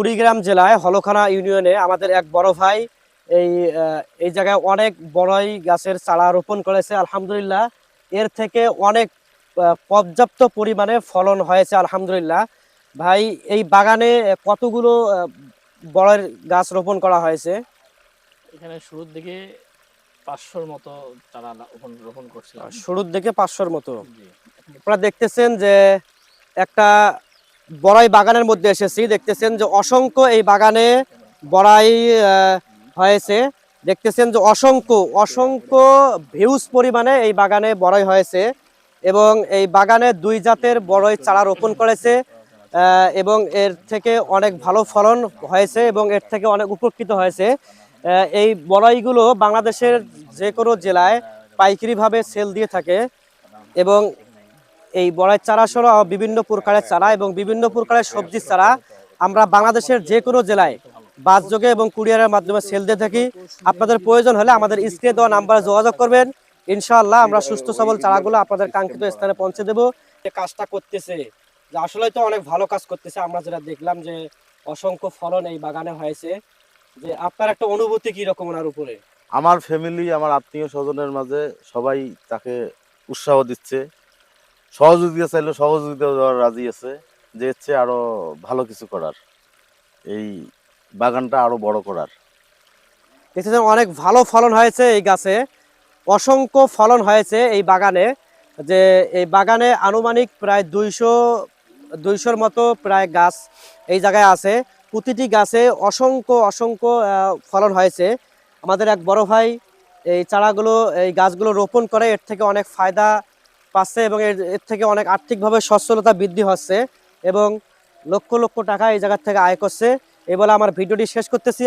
কুড়িগ্রাম জেলায় হলখানা ইউনিয়নে আমাদের এক বড় ভাই এই এই জায়গায় অনেক বড়ই গাছের চারা রোপণ করেছে আলহামদুলিল্লাহ। এর থেকে অনেক পর্যাপ্ত পরিমাণে ফলন হয়েছে আলহামদুলিল্লাহ। ভাই এই বাগানে কতগুলো বড়ের গাছ রোপণ করা হয়েছে? এখানে শুরুর দিকে পাঁচশোর মতো চারা রোপণ রোপণ করছিলাম। শুরুর দিকে পাঁচশোর মতো। আপনারা দেখতেছেন যে একটা বড়াই বাগানের মধ্যে এসেছি। দেখতেছেন যে অসংখ্য এই বাগানে বড়াই হয়েছে। দেখতেছেন যে অসংখ্য অসংখ্য ভিউজ পরিমাণে এই বাগানে বড়াই হয়েছে এবং এই বাগানে দুই জাতের বড়ই চারা রোপণ করেছে এবং এর থেকে অনেক ভালো ফলন হয়েছে এবং এর থেকে অনেক উপকৃত হয়েছে। এই বড়াইগুলো বাংলাদেশের যে কোনো জেলায় পাইকারিভাবে সেল দিয়ে থাকে এবং এই বড়াই চারা সহ বিভিন্ন প্রকারের চারা এবং বিভিন্ন প্রকারের সবজির চারা আমরা বাংলাদেশের যে কোনো জেলায় বাস যোগে এবং কুরিয়ারের মাধ্যমে সেল দিয়ে থাকি। আপনাদের প্রয়োজন হলে আমাদের স্ক্রিনে দেওয়া নাম্বারে যোগাযোগ করবেন। ইনশাআল্লাহ আমরা সুস্থ সবল চারাগুলো আপনাদের কাঙ্ক্ষিত স্থানে পৌঁছে দেব। কাজটা করতেছে, যে আসলে তো অনেক ভালো কাজ করতেছে। আমরা যেটা দেখলাম যে অসংখ্য ফলন এই বাগানে হয়েছে। যে আপনার একটা অনুভূতি কি রকম ওনার উপরে? আমার ফ্যামিলি আমার আত্মীয় স্বজনের মাঝে সবাই তাকে উৎসাহ দিচ্ছে। সহযোগিতা চাইলে সহযোগিতা দেওয়ার রাজি আছে। যে হচ্ছে আরও ভালো কিছু করার। এই বাগানটা আরও বড় করার। দেখতেছেন অনেক ভালো ফলন হয়েছে এই গাছে। অসংখ্য ফলন হয়েছে এই বাগানে। যে এই বাগানে আনুমানিক প্রায় দুইশো, দুইশোর মতো প্রায় গাছ এই জায়গায় আছে। প্রতিটি গাছে অসংখ্য অসংখ্য ফলন হয়েছে। আমাদের এক বড় ভাই এই চারাগুলো, এই গাছগুলো রোপণ করে, এর থেকে অনেক ফায়দা পাচ্ছে এবং এর এর থেকে অনেক আর্থিকভাবে সচ্ছলতা বৃদ্ধি হচ্ছে এবং লক্ষ লক্ষ টাকা এই জায়গার থেকে আয় করছে। এই বলে আমার ভিডিওটি শেষ করতেছি।